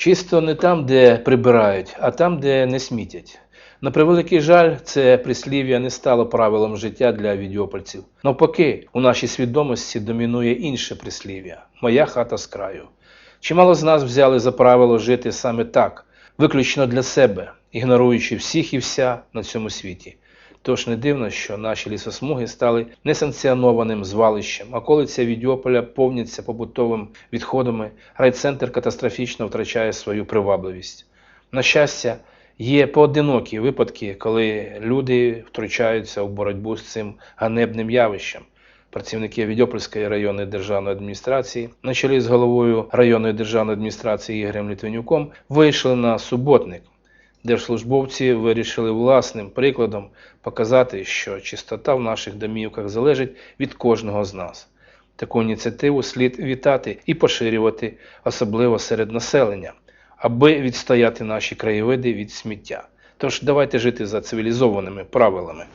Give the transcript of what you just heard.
Чисто не там, де прибирають, а там, де не смітять. На превеликий жаль, це прислів'я не стало правилом життя для відьопольців. Навпаки, у нашій свідомості домінує інше прислів'я моя хата з краю. Чимало з нас взяли за правило жити саме так, виключно для себе, ігноруючи всіх і вся на цьому світі. Тож не дивно, що наші лісосмуги стали несанкціонованим звалищем, а околиця Відьополя повняться побутовими відходами, райцентр катастрофічно втрачає свою привабливість. На щастя, є поодинокі випадки, коли люди втручаються у боротьбу з цим ганебним явищем. Працівники Відьопольської районної державної адміністрації, на чолі з головою районної державної адміністрації Ігорем Літвинюком, вийшли на суботник, Держслужбовці вирішили власним прикладом показати, що чистота в наших домівках залежить від кожного з нас. Таку ініціативу слід вітати і поширювати, особливо серед населення, аби відстояти наші краєвиди від сміття. Тож давайте жити за цивілізованими правилами.